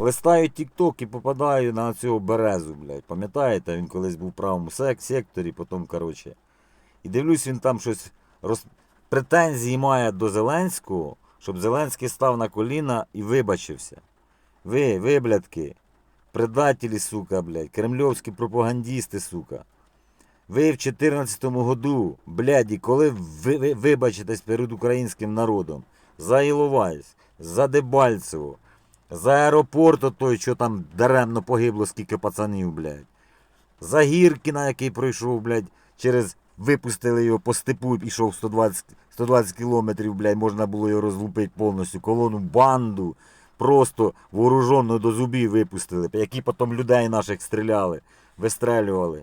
Листаю тік-ток і попадаю на цього березу, блядь. Пам'ятаєте, він колись був в правому секторі, потім, коротше. І дивлюсь, він там щось роз... претензії має до Зеленського, щоб Зеленський став на коліна і вибачився. Ви, ви, блядки, предателі, сука, блядь, кремльовські пропагандісти, сука. Ви в 14-му году, блядь, і коли ви, ви вибачитесь перед українським народом за Іловайськ, за Дебальцево, за аеропорт той, що там даремно погибло скільки пацанів, блядь. За Гіркіна, який пройшов, блядь, через випустили його по степу і пішов 120, 120 кілометрів, блядь, можна було його розлупити повністю. Колону банду, просто вооружену до зубів випустили, які потім людей наших стріляли, вистрелювали.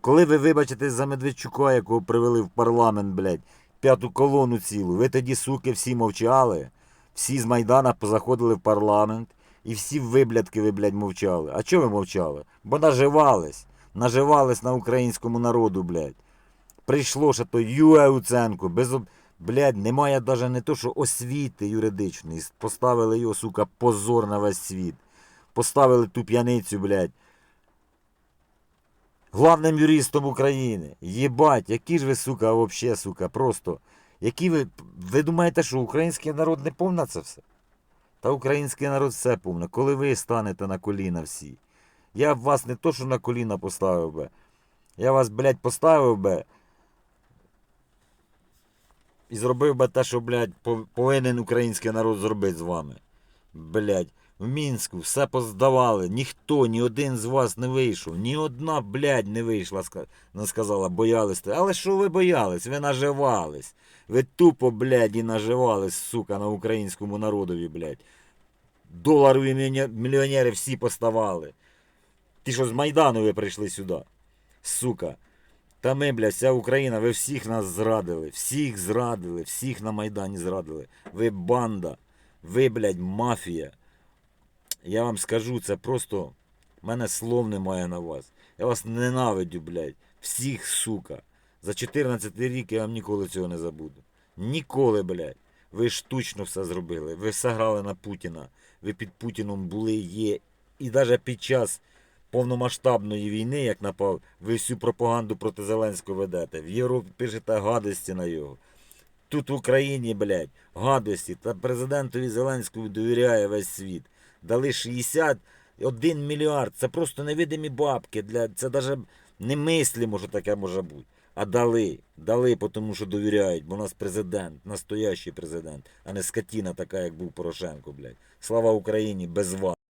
Коли ви вибачитесь за Медведчука, якого привели в парламент, блядь, п'яту колону цілу, ви тоді, суки, всі мовчали, всі з Майдана позаходили в парламент, і всі виблядки ви, блядь, мовчали. А чого ви мовчали? Бо наживались. Наживались на українському народу, блядь. Прийшло ще то Юе Уценко, без блядь, немає навіть не то, що освіти юридичної. Поставили його, сука, позор на весь світ. Поставили ту п'яницю, блядь. Главним юристом України. Єбать, які ж ви, сука, вообще, сука, просто. Які ви. Ви думаєте, що український народ не повна це все? Та український народ все повне. Коли ви станете на коліна всі. Я б вас не то, що на коліна поставив би. Я вас, блядь, поставив би. І зробив би те, що, блядь, повинен український народ зробити з вами. Блядь, в Мінську все поздавали. Ніхто, ні один з вас не вийшов. Ні одна, блядь, не вийшла, сказала, боялись. Але що ви боялись? Ви наживались. Ви тупо, блядь, і наживались, сука, на українському народові, блядь. Доларові мільйонери всі поставали. Ті, що з Майдану ви прийшли сюди. Сука. Та ми, блядь, вся Україна, ви всіх нас зрадили. Всіх зрадили, всіх на Майдані зрадили. Ви банда. Ви, блядь, мафія. Я вам скажу, це просто. мене слов немає на вас. Я вас ненавидю, блядь. Всіх, сука. За 14 рік я вам ніколи цього не забуду. Ніколи, блядь. Ви штучно все зробили. Ви все грали на Путіна. Ви під Путіном були, є. І навіть під час повномасштабної війни, як напав, ви всю пропаганду проти Зеленського ведете. В Європі пишете гадості на його. Тут в Україні, блядь, гадості. Та президентові Зеленському довіряє весь світ. Дали 61 мільярд. Це просто невидимі бабки. Для... Це навіть немислимо, що таке може бути. А дали. Дали, тому що довіряють, бо у нас президент, настоящий президент, а не скотіна така, як був Порошенко, блядь. Слава Україні, без вас.